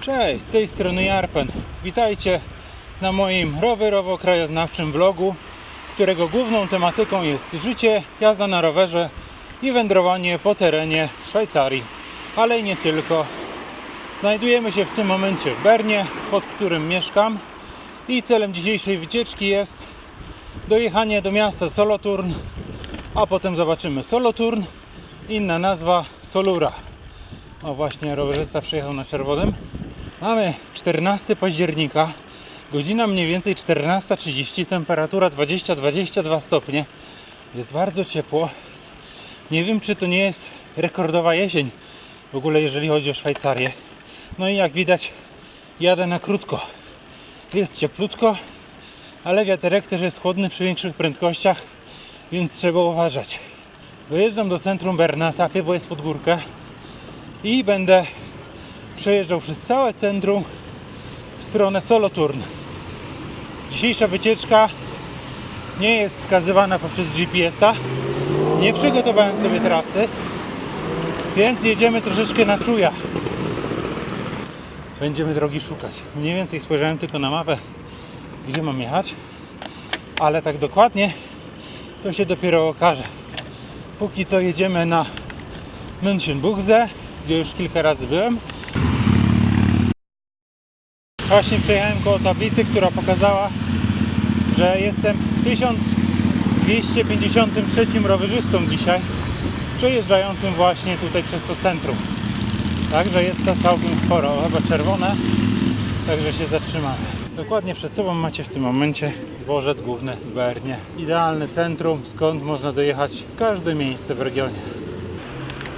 Cześć, z tej strony Jarpen. Witajcie na moim rowerowo-krajoznawczym vlogu, którego główną tematyką jest życie, jazda na rowerze i wędrowanie po terenie Szwajcarii, ale i nie tylko. Znajdujemy się w tym momencie w Bernie, pod którym mieszkam i celem dzisiejszej wycieczki jest dojechanie do miasta Solothurn, a potem zobaczymy Solothurn, inna nazwa Solura. O właśnie, rowerzysta przyjechał na czerwonym. Mamy 14 października, godzina mniej więcej 14.30, temperatura 20-22 stopnie. Jest bardzo ciepło. Nie wiem, czy to nie jest rekordowa jesień w ogóle, jeżeli chodzi o Szwajcarię. No i jak widać, jadę na krótko. Jest cieplutko, ale wiaterek też jest chłodny przy większych prędkościach, więc trzeba uważać. Dojeżdżam do centrum Berna, sapię, bo jest pod górkę i będę przejeżdżał przez całe centrum w stronę Solothurn. Dzisiejsza wycieczka nie jest wskazywana poprzez GPS-a. Nie przygotowałem sobie trasy, więc jedziemy troszeczkę na czuja. Będziemy drogi szukać. Mniej więcej spojrzałem tylko na mapę, gdzie mam jechać, ale tak dokładnie to się dopiero okaże. Póki co jedziemy na Münchenbuchse, gdzie już kilka razy byłem. Właśnie przejechałem koło tablicy, która pokazała, że jestem 1253 rowerzystą dzisiaj, przejeżdżającym właśnie tutaj przez to centrum. Także jest to całkiem sporo, chyba czerwone, także się zatrzymamy. Dokładnie przed sobą macie w tym momencie dworzec główny w Bernie. Idealne centrum, skąd można dojechać każde miejsce w regionie.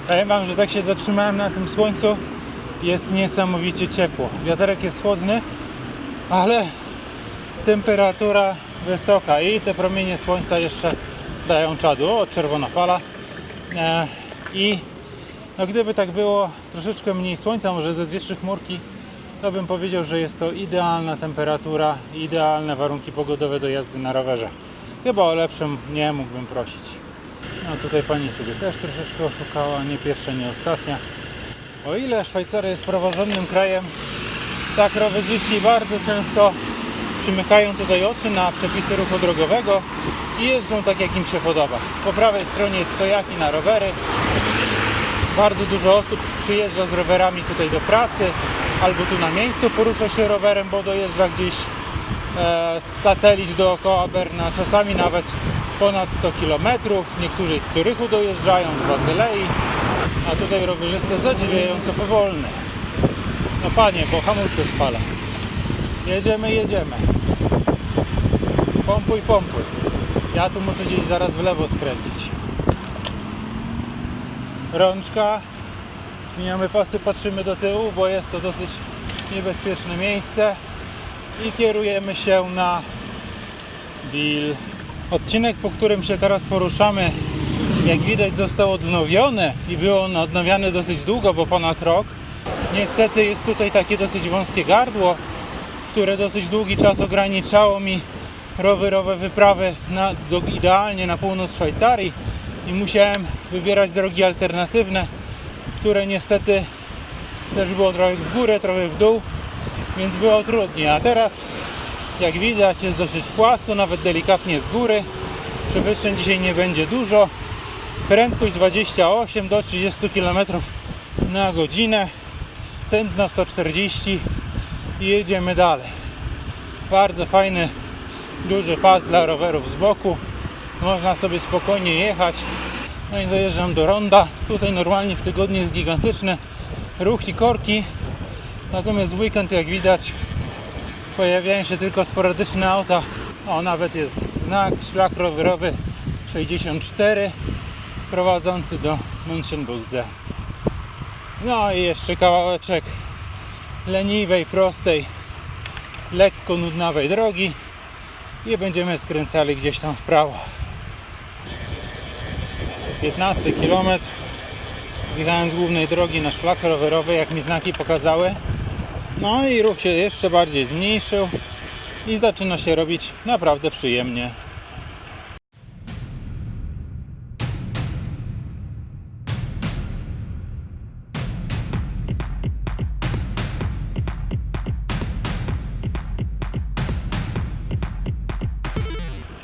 Powiem Wam, że tak się zatrzymałem na tym słońcu, jest niesamowicie ciepło. Wiaterek jest chłodny, ale temperatura wysoka i te promienie słońca jeszcze dają czadu. O, czerwona fala. E, I no, gdyby tak było troszeczkę mniej słońca, może ze dwie, trzy chmurki, to bym powiedział, że jest to idealna temperatura, idealne warunki pogodowe do jazdy na rowerze. Chyba o lepszym nie mógłbym prosić. No tutaj pani sobie też troszeczkę oszukała, nie pierwsza, nie ostatnia. O ile Szwajcaria jest praworządnym krajem, tak rowerzyści bardzo często przymykają tutaj oczy na przepisy ruchu drogowego i jeżdżą tak jak im się podoba. Po prawej stronie jest stojaki na rowery. Bardzo dużo osób przyjeżdża z rowerami tutaj do pracy albo tu na miejscu porusza się rowerem, bo dojeżdża gdzieś e, satelit dookoła Berna, czasami nawet ponad 100 km. Niektórzy z Curychu dojeżdżają, z Bazylei, a tutaj rowerzysta zadziwiająco powolny. No panie, bo hamulce spala. Jedziemy, jedziemy. Pompuj, pompuj. Ja tu muszę gdzieś zaraz w lewo skręcić. Rączka. Zmieniamy pasy, patrzymy do tyłu, bo jest to dosyć niebezpieczne miejsce. I kierujemy się na Bill. Odcinek, po którym się teraz poruszamy, jak widać został odnowiony i był on odnawiany dosyć długo, bo ponad rok. Niestety jest tutaj takie dosyć wąskie gardło, które dosyć długi czas ograniczało mi rowerowe wyprawy na, do, idealnie na północ Szwajcarii i musiałem wybierać drogi alternatywne, które niestety też było trochę w górę, trochę w dół, więc było trudniej. A teraz, jak widać, jest dosyć płasko, nawet delikatnie z góry. Przewyższeń dzisiaj nie będzie dużo. Prędkość 28 do 30 km na godzinę. Tętno 140 i jedziemy dalej. Bardzo fajny, duży pas dla rowerów z boku. Można sobie spokojnie jechać. No i dojeżdżam do ronda. Tutaj normalnie w tygodniu jest gigantyczny ruch i korki. Natomiast w weekend, jak widać, pojawiają się tylko sporadyczne auta. O, nawet jest znak szlak rowerowy 64 prowadzący do Münchenbuchse. No i jeszcze kawałeczek leniwej, prostej, lekko nudnawej drogi i będziemy skręcali gdzieś tam w prawo. 15 km zjechałem z głównej drogi na szlak rowerowy jak mi znaki pokazały. No i ruch się jeszcze bardziej zmniejszył i zaczyna się robić naprawdę przyjemnie.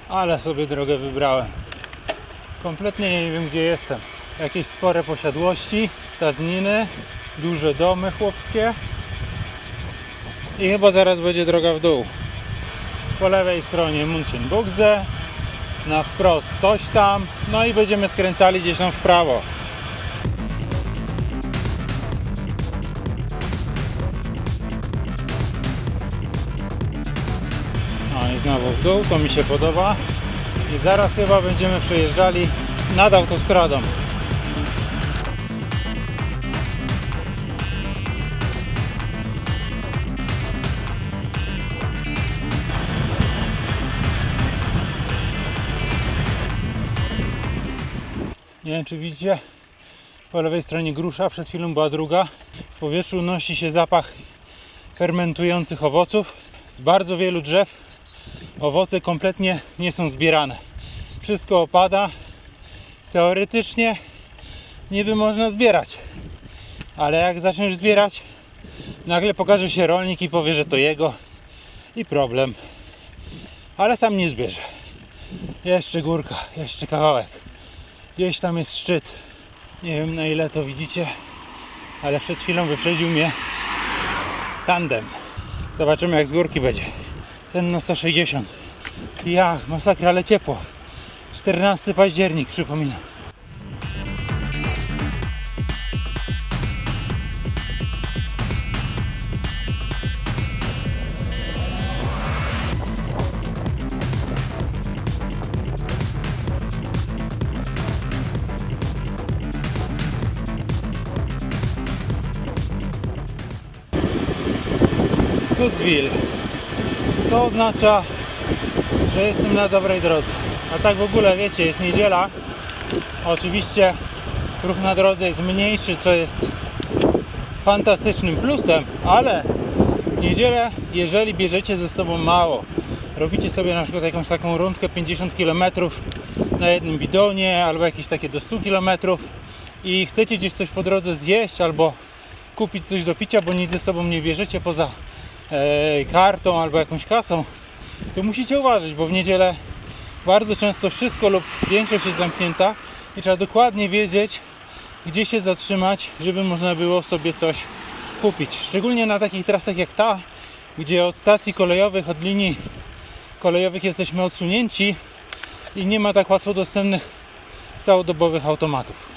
Ale sobie drogę wybrałem. Kompletnie nie wiem gdzie jestem. Jakieś spore posiadłości, stadniny, duże domy chłopskie. I chyba zaraz będzie droga w dół. Po lewej stronie Munchenbuchse, na wprost coś tam, no i będziemy skręcali gdzieś tam w prawo. No i znowu w dół, to mi się podoba. I zaraz chyba będziemy przejeżdżali nad autostradą. Nie wiem czy widzicie, po lewej stronie grusza, przed chwilą była druga. W powietrzu unosi się zapach fermentujących owoców. Z bardzo wielu drzew owoce kompletnie nie są zbierane. Wszystko opada. Teoretycznie niby można zbierać, ale jak zaczniesz zbierać, nagle pokaże się rolnik i powie, że to jego i problem. Ale sam nie zbierze. Jeszcze górka, jeszcze kawałek. Gdzieś tam jest szczyt. Nie wiem na ile to widzicie, ale przed chwilą wyprzedził mnie tandem. Zobaczymy jak z górki będzie. Cenno 160. Ja, masakra, ale ciepło. 14 październik, przypominam. Co oznacza, że jestem na dobrej drodze. A tak w ogóle wiecie, jest niedziela. Oczywiście ruch na drodze jest mniejszy, co jest fantastycznym plusem, ale w niedzielę, jeżeli bierzecie ze sobą mało, robicie sobie na przykład jakąś taką rundkę 50 km na jednym bidonie albo jakieś takie do 100 km i chcecie gdzieś coś po drodze zjeść albo kupić coś do picia, bo nic ze sobą nie bierzecie poza kartą albo jakąś kasą, to musicie uważać, bo w niedzielę bardzo często wszystko lub większość jest zamknięta i trzeba dokładnie wiedzieć, gdzie się zatrzymać, żeby można było sobie coś kupić. Szczególnie na takich trasach jak ta, gdzie od stacji kolejowych, od linii kolejowych jesteśmy odsunięci i nie ma tak łatwo dostępnych całodobowych automatów.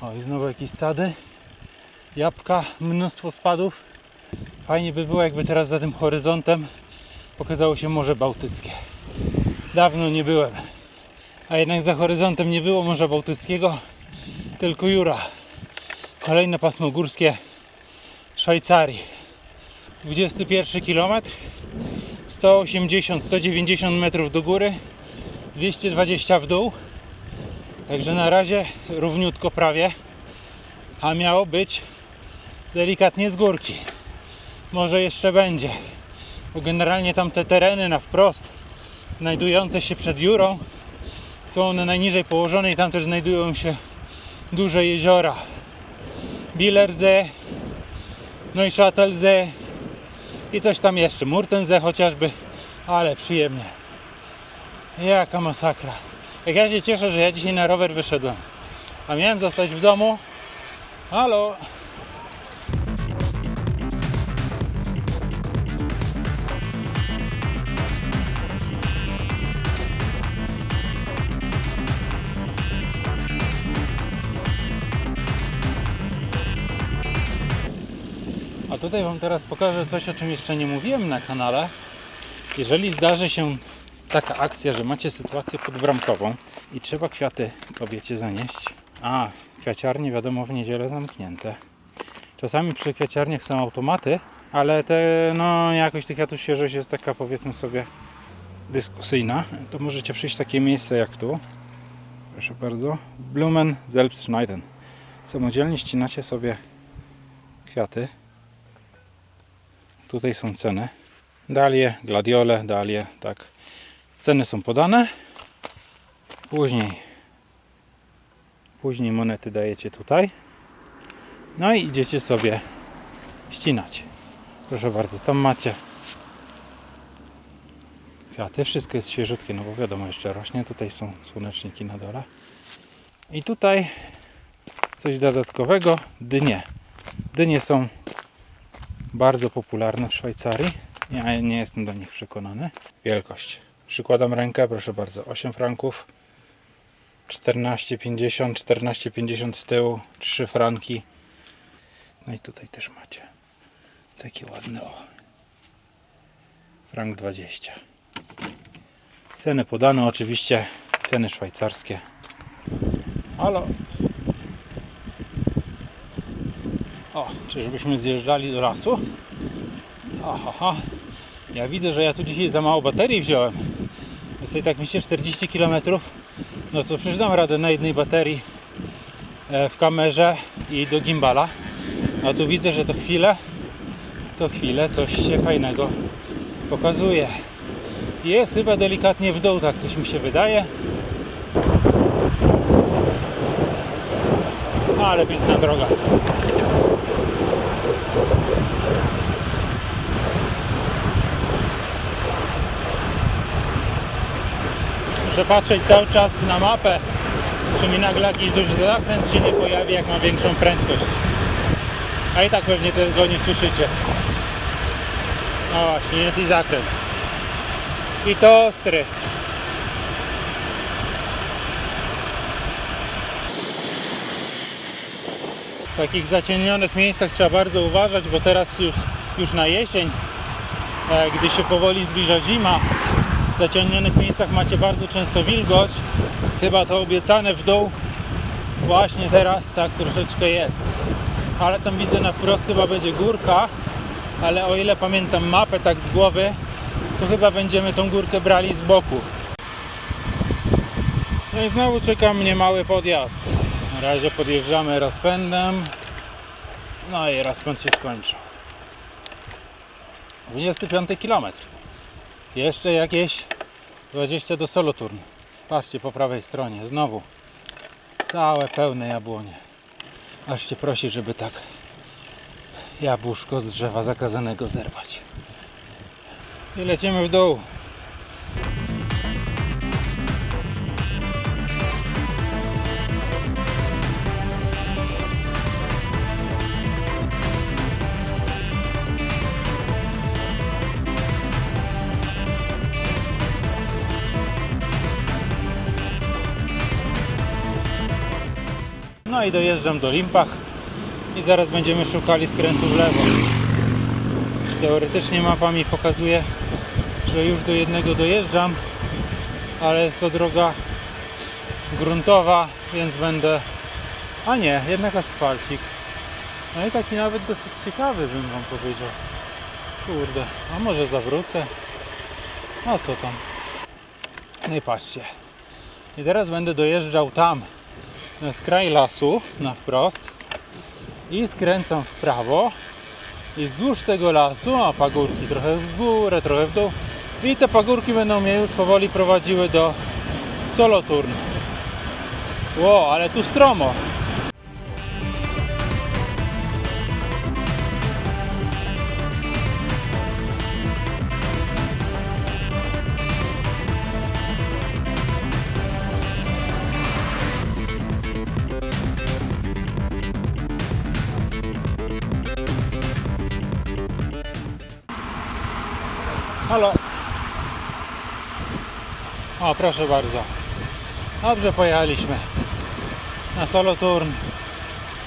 O i znowu jakieś sady, jabłka, mnóstwo spadów. Fajnie by było, jakby teraz za tym horyzontem pokazało się Morze Bałtyckie. Dawno nie byłem. A jednak za horyzontem nie było Morza Bałtyckiego, tylko Jura. Kolejne pasmo górskie Szwajcarii. 21 km, 180-190 metrów do góry, 220 w dół. Także na razie równiutko prawie, a miało być delikatnie z górki. Może jeszcze będzie, bo generalnie tam te tereny na wprost znajdujące się przed Jurą są one najniżej położone i tam też znajdują się duże jeziora. Billersee, Neuchâtelsee i coś tam jeszcze. Murtensee chociażby, ale przyjemnie. Jaka masakra. Jak ja się cieszę, że ja dzisiaj na rower wyszedłem. A miałem zostać w domu. Halo. Tutaj Wam teraz pokażę coś, o czym jeszcze nie mówiłem na kanale. Jeżeli zdarzy się taka akcja, że macie sytuację podbramkową i trzeba kwiaty kobiecie zanieść, a kwiaciarnie wiadomo w niedzielę zamknięte. Czasami przy kwiaciarniach są automaty, ale te, no jakość tych kwiatów świeżość jest taka powiedzmy sobie dyskusyjna. To możecie przyjść w takie miejsce jak tu. Proszę bardzo. Blumen Selbstschneiden. Samodzielnie ścinacie sobie kwiaty. Tutaj są ceny. Dalie, gladiole, dalie, tak. Ceny są podane. Później później monety dajecie tutaj. No i idziecie sobie ścinać. Proszę bardzo, tam macie kwiaty. Wszystko jest świeżutkie, no bo wiadomo, jeszcze rośnie. Tutaj są słoneczniki na dole. I tutaj coś dodatkowego, dynie. Dynie są bardzo popularne w Szwajcarii. Ja nie jestem do nich przekonany. Wielkość. Przykładam rękę, proszę bardzo. 8 franków. 14,50, 14,50 z tyłu, 3 franki. No i tutaj też macie takie ładne o. Frank 20. Ceny podane oczywiście, ceny szwajcarskie. Halo. O, czyżbyśmy zjeżdżali do lasu? Aha, aha. Ja widzę, że ja tu dzisiaj za mało baterii wziąłem. Jest tak myślę 40 km. No to przecież radę na jednej baterii e, w kamerze i do gimbala. A tu widzę, że to chwilę, co chwilę coś się fajnego pokazuje. Jest chyba delikatnie w dół, tak coś mi się wydaje. Ale piękna droga. Muszę patrzeć cały czas na mapę, czy mi nagle jakiś duży zakręt się nie pojawi, jak mam większą prędkość. A i tak pewnie tego nie słyszycie. No właśnie, jest i zakręt. I to ostry. W takich zacienionych miejscach trzeba bardzo uważać, bo teraz już, już na jesień, e, gdy się powoli zbliża zima, w zacienionych miejscach macie bardzo często wilgoć. Chyba to obiecane w dół właśnie teraz tak troszeczkę jest. Ale tam widzę na wprost chyba będzie górka, ale o ile pamiętam mapę tak z głowy, to chyba będziemy tą górkę brali z boku. No i znowu czeka mnie mały podjazd. Na razie podjeżdżamy rozpędem. No i rozpęd się skończył. 25 km. Jeszcze jakieś 20 do Soloturn. Patrzcie po prawej stronie, znowu całe pełne jabłonie. Aż cię prosi, żeby tak jabłuszko z drzewa zakazanego zerwać. I lecimy w dół. I dojeżdżam do Limpach i zaraz będziemy szukali skrętu w lewo. Teoretycznie mapa mi pokazuje, że już do jednego dojeżdżam, ale jest to droga gruntowa, więc będę... A nie, jednak asfalcik. No i taki nawet dosyć ciekawy bym wam powiedział. Kurde, a może zawrócę? A co tam? No i patrzcie. I teraz będę dojeżdżał tam, skraj lasu, na wprost i skręcam w prawo i wzdłuż tego lasu, a pagórki trochę w górę, trochę w dół i te pagórki będą mnie już powoli prowadziły do Soloturn. Ło, ale tu stromo. Halo. O, proszę bardzo. Dobrze pojechaliśmy. Na Soloturn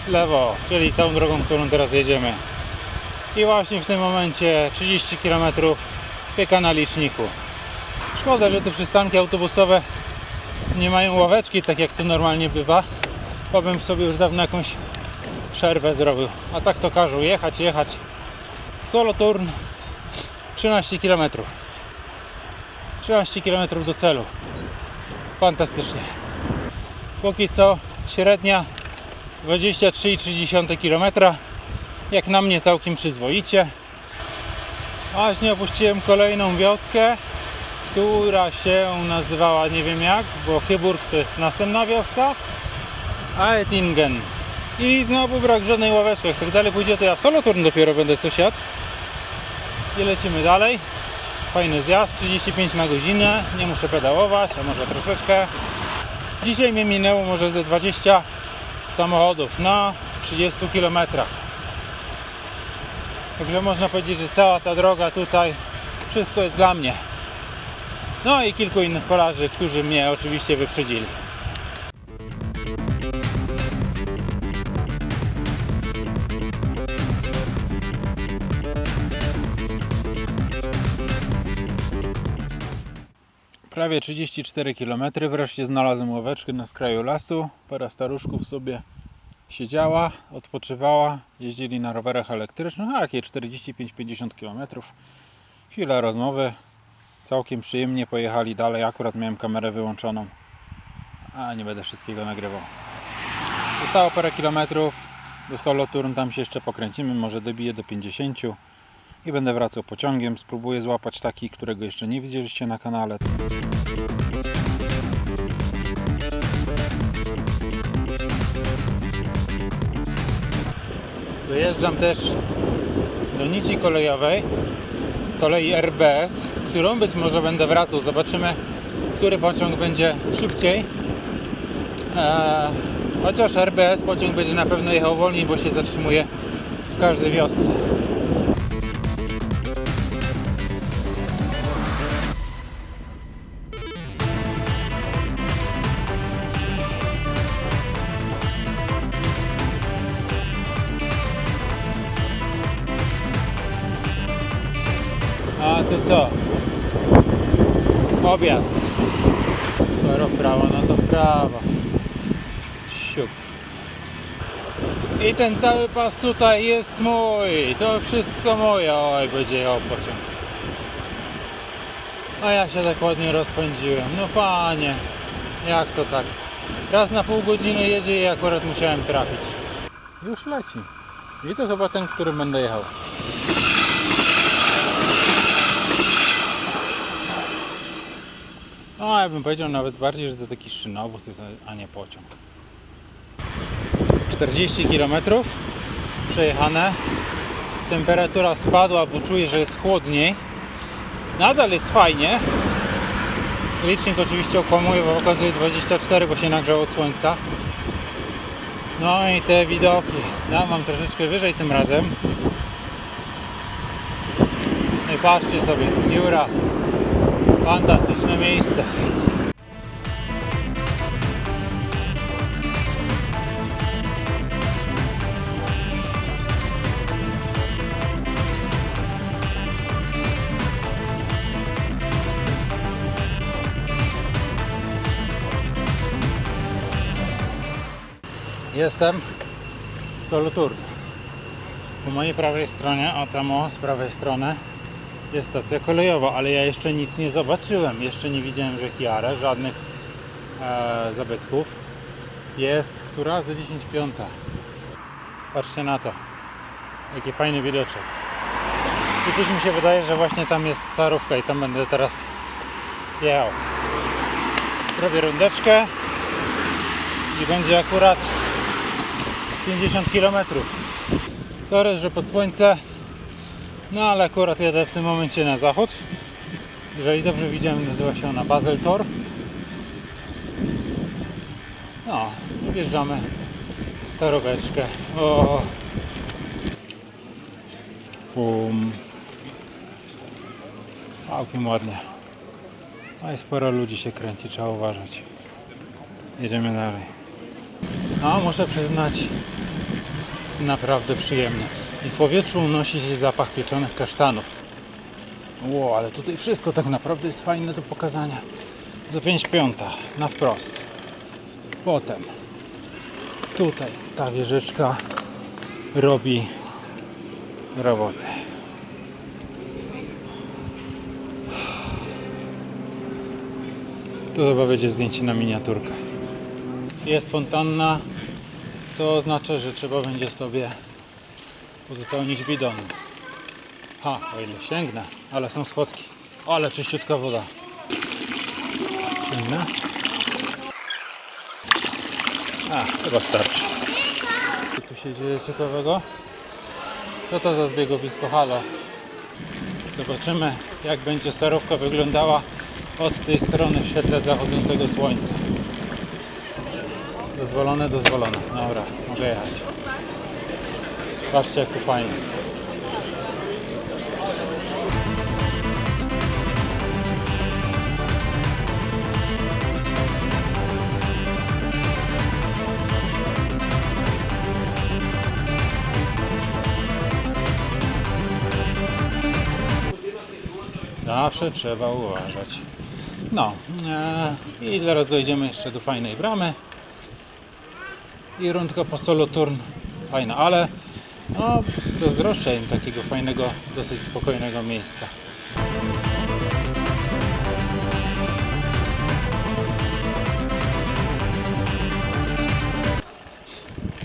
lewo, czyli tą drogą, którą teraz jedziemy. I właśnie w tym momencie 30 km pieka na liczniku. Szkoda, że te przystanki autobusowe nie mają ławeczki, tak jak to normalnie bywa. Bo bym sobie już dawno jakąś przerwę zrobił. A tak to każą jechać, jechać. Soloturn 13 km. 13 km do celu. Fantastycznie. Póki co średnia 23,3 km. Jak na mnie całkiem przyzwoicie. Właśnie opuściłem kolejną wioskę, która się nazywała nie wiem jak, bo Kyburg to jest następna wioska, a Ettingen. I znowu brak żadnej ławeczki. Jak tak dalej pójdzie, to ja w Soloturn dopiero będę coś jadł i lecimy dalej. fajny zjazd, 35 na godzinę, nie muszę pedałować, a może troszeczkę. Dzisiaj mnie minęło może ze 20 samochodów na 30 km. Także można powiedzieć, że cała ta droga tutaj, wszystko jest dla mnie. No i kilku innych kolarzy, którzy mnie oczywiście wyprzedzili. Prawie 34 km. Wreszcie znalazłem ławeczkę na skraju lasu. Para staruszków sobie siedziała, odpoczywała. Jeździli na rowerach elektrycznych, a jakie 45-50 km. Chwila rozmowy. Całkiem przyjemnie pojechali dalej. Akurat miałem kamerę wyłączoną, a nie będę wszystkiego nagrywał. Zostało parę kilometrów do Solo Turn. Tam się jeszcze pokręcimy. Może dobiję do 50 i będę wracał pociągiem. Spróbuję złapać taki, którego jeszcze nie widzieliście na kanale. Dojeżdżam też do nici kolejowej, kolei RBS, którą być może będę wracał. Zobaczymy, który pociąg będzie szybciej. Eee, chociaż RBS pociąg będzie na pewno jechał wolniej, bo się zatrzymuje w każdej wiosce. Objazd. Skoro prawo, no to prawo. Siup. I ten cały pas tutaj jest mój. To wszystko moje. Oj, będzie jechał pociąg. A ja się tak ładnie rozpędziłem. No panie. Jak to tak? Raz na pół godziny jedzie i akurat musiałem trafić. Już leci. I to chyba ten, którym będę jechał. No, ja bym powiedział nawet bardziej, że to taki szynowóz jest, a nie pociąg. 40 km przejechane. Temperatura spadła, bo czuję, że jest chłodniej. Nadal jest fajnie. Licznik oczywiście okłamuje, bo pokazuje 24, bo się nagrzało od słońca. No i te widoki. Ja mam troszeczkę wyżej tym razem. No i patrzcie sobie, Jura. Fantastyczne miejsce. Jestem w Soloturn. Po mojej prawej stronie, a tam o, z prawej strony jest stacja kolejowa, ale ja jeszcze nic nie zobaczyłem. Jeszcze nie widziałem rzeki Jare, żadnych e, zabytków. Jest która? Za 10 piąta. Patrzcie na to. Jaki fajny widoczek. I coś mi się wydaje, że właśnie tam jest Sarówka i tam będę teraz jechał. Zrobię rundeczkę i będzie akurat 50 km. Sorry, że pod słońce no ale akurat jadę w tym momencie na zachód. Jeżeli dobrze widziałem, nazywa się ona Basel Tor. No, wjeżdżamy w staróweczkę. O. Bum. Całkiem ładnie. A i sporo ludzi się kręci, trzeba uważać. Jedziemy dalej. No, muszę przyznać, naprawdę przyjemne. I w powietrzu unosi się zapach pieczonych kasztanów. Ło, ale tutaj wszystko tak naprawdę jest fajne do pokazania. Za 5 piąta, na wprost. Potem tutaj ta wieżyczka robi robotę. Tu chyba będzie zdjęcie na miniaturkę. Jest fontanna, co oznacza, że trzeba będzie sobie uzupełnić bidon. Ha, o ile sięgnę, ale są schodki. Ale czyściutka woda. Sięgnę. A, chyba starczy. Co tu się dzieje ciekawego? Co to za zbiegowisko? Halo. Zobaczymy jak będzie starówka wyglądała od tej strony w świetle zachodzącego słońca. Dozwolone, dozwolone. Dobra, mogę jechać. Patrzcie jak tu fajnie. Zawsze trzeba uważać. No e, i zaraz dojdziemy jeszcze do fajnej bramy. I rundka po soloturn fajna, ale no, zazdroszczę im takiego fajnego, dosyć spokojnego miejsca.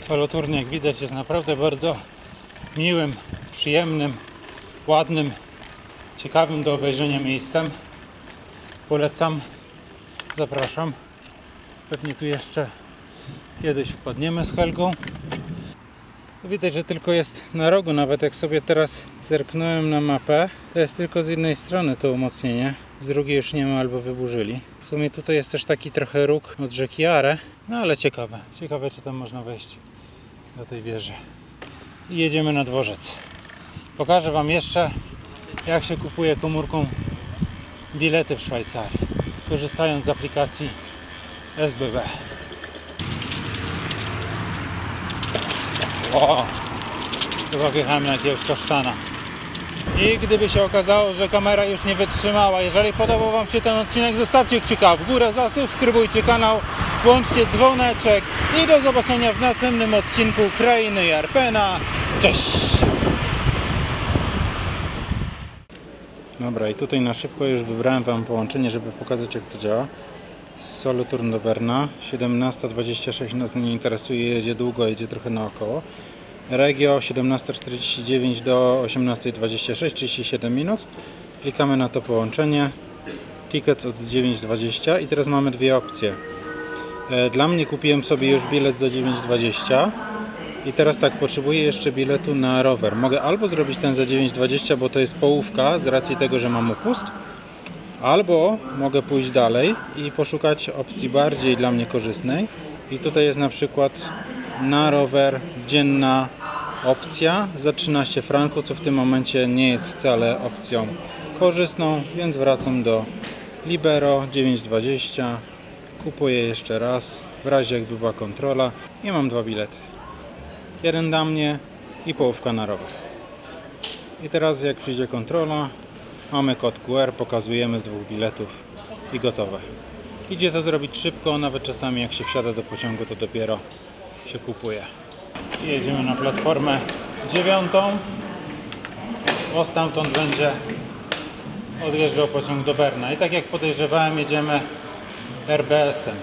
Soloturn jak widać jest naprawdę bardzo miłym, przyjemnym, ładnym, ciekawym do obejrzenia miejscem. Polecam, zapraszam. Pewnie tu jeszcze kiedyś wpadniemy z Helgą. Widać, że tylko jest na rogu, nawet jak sobie teraz zerknąłem na mapę, to jest tylko z jednej strony to umocnienie, z drugiej już nie ma albo wyburzyli. W sumie tutaj jest też taki trochę róg od rzeki Are, no ale ciekawe, ciekawe czy tam można wejść do tej wieży. I jedziemy na dworzec. Pokażę Wam jeszcze jak się kupuje komórką bilety w Szwajcarii, korzystając z aplikacji SBB. O, chyba wjechałem na jakiegoś kasztana. I gdyby się okazało, że kamera już nie wytrzymała, jeżeli podobał Wam się ten odcinek, zostawcie kciuka w górę, zasubskrybujcie kanał, włączcie dzwoneczek i do zobaczenia w następnym odcinku Krainy Jarpena. Cześć! Dobra, i tutaj na szybko już wybrałem Wam połączenie, żeby pokazać jak to działa. Do Berna, 17.26 nas nie interesuje, jedzie długo, jedzie trochę naokoło. Regio 17.49 do 18.26, 37 minut. Klikamy na to połączenie. Tickets od 9.20 i teraz mamy dwie opcje. E, Dla mnie kupiłem sobie już bilet za 9.20 i teraz tak, potrzebuję jeszcze biletu na rower. Mogę albo zrobić ten za 9.20, bo to jest połówka z racji tego, że mam upust, albo mogę pójść dalej i poszukać opcji bardziej dla mnie korzystnej. I tutaj jest na przykład na rower dzienna opcja za 13 franków, co w tym momencie nie jest wcale opcją korzystną, więc wracam do Libero 9.20. Kupuję jeszcze raz, w razie jakby była kontrola i mam dwa bilety. Jeden dla mnie i połówka na rower. I teraz jak przyjdzie kontrola, mamy kod QR, pokazujemy z dwóch biletów i gotowe. Idzie to zrobić szybko, nawet czasami jak się wsiada do pociągu, to dopiero się kupuje. Jedziemy na platformę dziewiątą, bo stamtąd będzie odjeżdżał pociąg do Berna. I tak jak podejrzewałem, jedziemy RBS-em.